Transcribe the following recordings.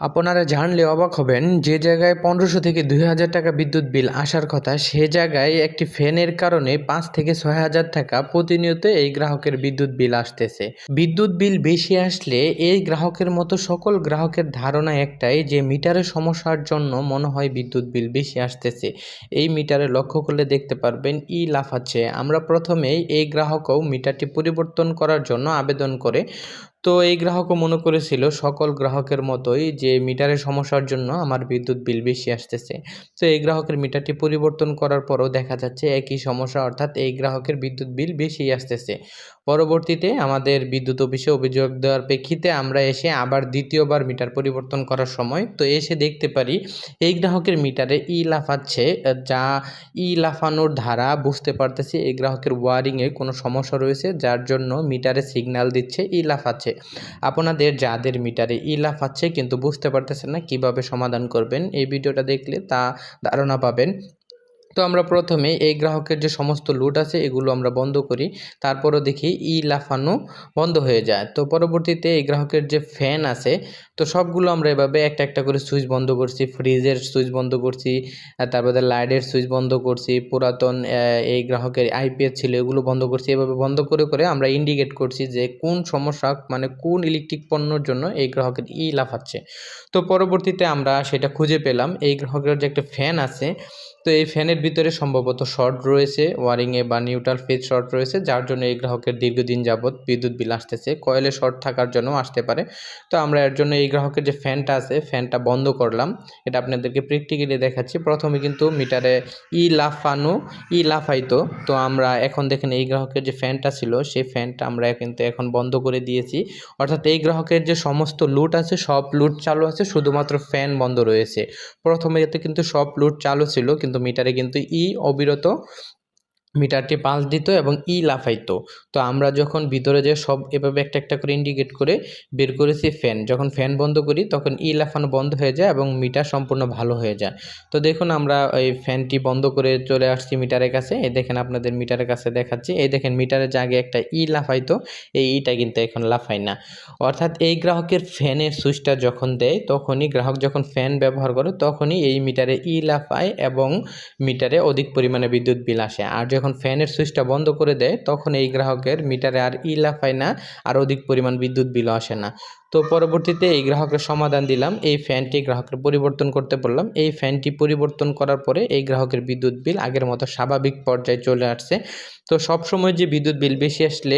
আপনারা জানলে অবাক হবেন, যে জায়গায় পনেরোশো থেকে দুই হাজার টাকা বিদ্যুৎ বিল আসার কথা, সে জায়গায় একটি ফ্যানের কারণে পাঁচ থেকে ছয় হাজার টাকা প্রতিনিয়ত এই গ্রাহকের বিদ্যুৎ বিল আসতেছে। বিদ্যুৎ বিল বেশি আসলে এই গ্রাহকের মতো সকল গ্রাহকের ধারণা একটাই যে মিটারের সমস্যার জন্য মনে হয় বিদ্যুৎ বিল বেশি আসতেছে। এই মিটারে লক্ষ্য করলে দেখতে পারবেন, ই লাফাচ্ছে। আমরা প্রথমেই এই গ্রাহকও মিটারটি পরিবর্তন করার জন্য আবেদন করে তো এই গ্রাহকও মনে করেছিল, সকল গ্রাহকের মতোই যে মিটারের সমস্যার জন্য আমার বিদ্যুৎ বিল বেশি আসতেছে। তো এই গ্রাহকের মিটারটি পরিবর্তন করার পরও দেখা যাচ্ছে একই সমস্যা, অর্থাৎ এই গ্রাহকের বিদ্যুৎ বিল বেশি আসতেছে। পরবর্তীতে আমাদের বিদ্যুৎ অফিসে অভিযোগ দেওয়ার প্রেক্ষিতে আমরা এসে আবার দ্বিতীয়বার মিটার পরিবর্তন করার সময় তো এসে দেখতে পারি এই গ্রাহকের মিটারে ই লাফাচ্ছে, যা ই লাফানোর ধারা বুঝতে পারতেছি এই গ্রাহকের ওয়ারিংয়ে কোনো সমস্যা রয়েছে, যার জন্য মিটারে সিগন্যাল দিচ্ছে, ই লাফাচ্ছে। আপনাদের যাদের মিটারে ই লাফাচ্ছে কিন্তু বুঝতে পারতেছেন না কীভাবে সমাধান করবেন, এই ভিডিওটা দেখলে তা ধারণা পাবেন। তো আমরা প্রথমে এই গ্রাহকের যে সমস্ত লুট আছে, এগুলো আমরা বন্ধ করি। তারপরও দেখি ই লাফানো বন্ধ হয়ে যায়। তো পরবর্তীতে এই গ্রাহকের যে ফ্যান আছে, তো সবগুলো আমরা এভাবে একটা একটা করে সুইচ বন্ধ করছি। ফ্রিজের সুইচ বন্ধ করছি তারপরে লাইটের সুইচ বন্ধ করছি, পুরাতন এই গ্রাহকের আইপিএস ছিল, এগুলো বন্ধ করছি। এভাবে বন্ধ করে করে আমরা ইন্ডিকেট করছি যে কোন সমস্যা মানে কোন ইলেকট্রিক পণ্যর জন্য এই গ্রাহকের ই লাফাচ্ছে। তো পরবর্তীতে আমরা সেটা খুঁজে পেলাম। এই গ্রাহকের যে একটা ফ্যান আছে তো এই ফ্যানের ভিতরে সম্ভবত শর্ট রয়েছে, ওয়ারিংয়ে বা নিউট্রাল ফেজ শর্ট রয়েছে, যার জন্য এই গ্রাহকের দীর্ঘদিন যাবৎ বিদ্যুৎ বিল আসতেছে। কয়েলে শর্ট থাকার জন্য আসতে পারে। তো আমরা এর জন্য এই গ্রাহকের যে ফ্যানটা আছে, ফ্যানটা বন্ধ করলাম। এটা আপনাদেরকে প্র্যাকটিক্যালি দেখাচ্ছি। প্রথমে কিন্তু মিটারে ই লাফানো, ই লাফাইতো। তো আমরা এখন দেখেন এই গ্রাহকের যে ফ্যানটা ছিল, সেই ফ্যানটা আমরা কিন্তু এখন বন্ধ করে দিয়েছি। অর্থাৎ এই গ্রাহকের যে সমস্ত লুট আছে, সব লুট চালু আছে, শুধুমাত্র ফ্যান বন্ধ রয়েছে। প্রথমে এতে কিন্তু সব লুট চালু ছিল, কিন্তু মিটারে কিন্তু ই অবিরত মিটারটি পালস দিত এবং ই লাফাইতো। তো আমরা যখন ভিতরে যে সব এভাবে একটা একটা করে ইন্ডিকেট করে বের করেছি ফ্যান যখন ফ্যান বন্ধ করি তখন ই লাফানো বন্ধ হয়ে যায় এবং মিটার সম্পূর্ণ ভালো হয়ে যায়। তো দেখুন আমরা এই ফ্যানটি বন্ধ করে চলে আসছি মিটারের কাছে। এই দেখেন আপনাদের মিটারের কাছে দেখাচ্ছি। এই দেখেন মিটারের জায়গায় একটা ই লাফাইতো, এই ইটা কিন্তু এখন লাফায় না। অর্থাৎ এই গ্রাহকের ফ্যানের সুইচটা যখন দেয়, তখনই গ্রাহক যখন ফ্যান ব্যবহার করে, তখনই এই মিটারে ই লাফায় এবং মিটারে অধিক পরিমাণে বিদ্যুৎ বিল আসে। আর যখন ফ্যানের সুইচটা বন্ধ করে দেয়, তখন এই গ্রাহকের মিটারে আর ই লাফায় না, আর অধিক পরিমাণ বিদ্যুৎ বিল আসে না। তো পরবর্তীতে এই গ্রাহকের সমাধান দিলাম, এই ফ্যানটি গ্রাহকের পরিবর্তন করতে বললাম। এই ফ্যানটি পরিবর্তন করার পরে এই গ্রাহকের বিদ্যুৎ বিল আগের মতো স্বাভাবিক পর্যায়ে চলে আসছে। তো সব সময় যে বিদ্যুৎ বিল বেশি আসলে,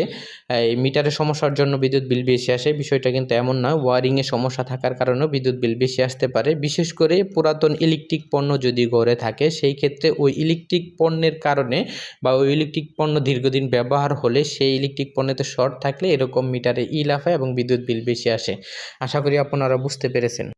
এই মিটারের সমস্যার জন্য বিদ্যুৎ বিল বেশি আসে, বিষয়টা কিন্তু এমন না। ওয়ারিংয়ে সমস্যা থাকার কারণেও বিদ্যুৎ বিল বেশি আসতে পারে। বিশেষ করে পুরাতন ইলেকট্রিক পণ্য যদি ঘরে থাকে, সেই ক্ষেত্রে ওই ইলেকট্রিক পণ্যের কারণে বা ওই ইলেকট্রিক পণ্য দীর্ঘদিন ব্যবহার হলে সেই ইলেকট্রিক পণ্যতে শর্ট থাকলে এরকম মিটারে ই লাফায় এবং বিদ্যুৎ বিল বেশি আসে। আশা করি আপনারা বুঝতে পেরেছেন।